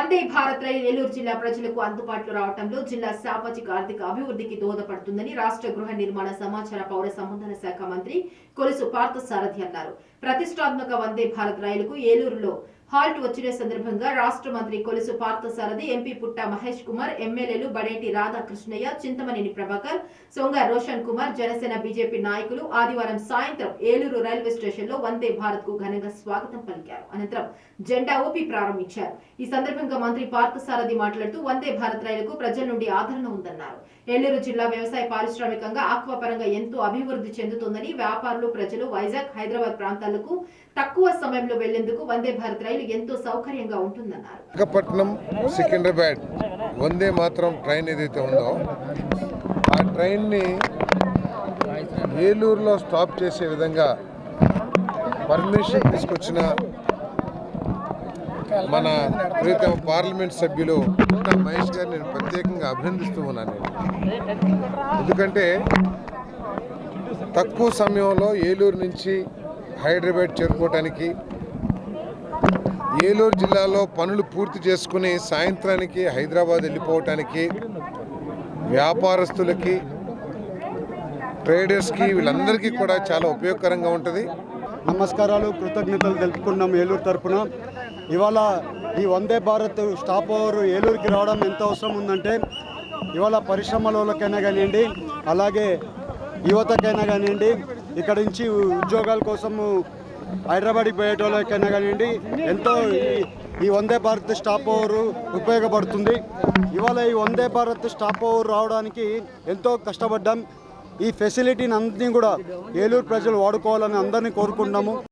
వందే భారత్ రైలు ఏలూరు జిల్లా ప్రజలకు అందుబాటులో రావడంలో జిల్లా సామాజిక ఆర్థిక అభివృద్ధికి దోహదపడుతుందని రాష్ట్ర గృహ నిర్మాణ సమాచార పౌర సంబంధాల శాఖ మంత్రి కొలుసు పార్థసారథి అన్నారు. ప్రతిష్టాత్మక వందే భారత్ రైలుకు ఏలూరులో హాల్ట్ వచ్చిన సందర్భంగా రాష్ట్ర మంత్రి కొలుసు పార్థసారథి ఎంపీ పుట్ట మహేష్ కుమార్ ఎమ్మెల్యేలు బడేటి రాధాకృష్ణయ్య చింతమనేని ప్రభాకర్ సొంగ రోషన్ కుమార్ జనసేన బీజేపీ నాయకులు ఆదివారం సాయంత్రం ఏలూరు రైల్వే స్టేషన్లో వందే భారత్కు ఘనంగా స్వాగతం పలికారు. అనంతరం జెండా ఊపి ప్రారంభించారు. ఈ సందర్భంగా మంత్రి పార్థసారథి మాట్లాడుతూ వందే భారత్ రైలుకు ప్రజల నుండి ఆదరణ ఉందన్నారు. ఏలూరు జిల్లా వ్యవసాయ పారిశ్రామికంగా ఆక్వా పరంగా ఎంతో అభివృద్ధి చెందుతుందని వ్యాపారులు ప్రజలు వైజాగ్ హైదరాబాద్ ప్రాంతాలకు తక్కువ సమయంలో వెళ్ళేందుకు వందే భారత్ రైలు ఎంతో సౌకర్యంగా ఉంటుందన్నారు. విశాఖపట్నం సికింద్రాబాద్ వందే మాత్రం ట్రైన్ ఏదైతే ఉందో ఆ ట్రైన్ని ఏలూరులో స్టాప్ చేసే విధంగా పర్మిషన్ తీసుకొచ్చిన మన ప్రీతం పార్లమెంట్ సభ్యులు మహేష్ గారిని నేను ప్రత్యేకంగా అభినందిస్తూ ఉన్నాను. ఎందుకంటే తక్కువ సమయంలో ఏలూరు నుంచి హైదరాబాద్ చేరుకోవటానికి ఏలూరు జిల్లాలో పనులు పూర్తి చేసుకుని సాయంత్రానికి హైదరాబాద్ వెళ్ళిపోవటానికి వ్యాపారస్తులకి ట్రేడర్స్కి వీళ్ళందరికీ కూడా చాలా ఉపయోగకరంగా ఉంటుంది. నమస్కారాలు కృతజ్ఞతలు తెలుపుకున్నాం ఏలూరు తరఫున ఇవాళ ఈ వందే భారత్ స్టాప్ ఓవర్ ఏలూరుకి రావడం ఎంత అవసరం ఉందంటే ఇవాళ పరిశ్రమలకైనా కానివ్వండి అలాగే యువతకైనా కానివ్వండి ఇక్కడి నుంచి ఉద్యోగాల కోసము హైదరాబాద్కి పోయేటోళ్ళకైనా కానివ్వండి ఎంతో ఈ- ఈ వందే భారత్ స్టాప్ ఓవర్ ఉపయోగపడుతుంది. ఇవాళ ఈ వందే భారత్ స్టాప్ ఓవర్ రావడానికి ఎంతో కష్టపడ్డాం. ఈ ఫెసిలిటీని అన్నింటినీ కూడా ఏలూరు ప్రజలు వాడుకోవాలని అందరినీ కోరుకుంటున్నాము.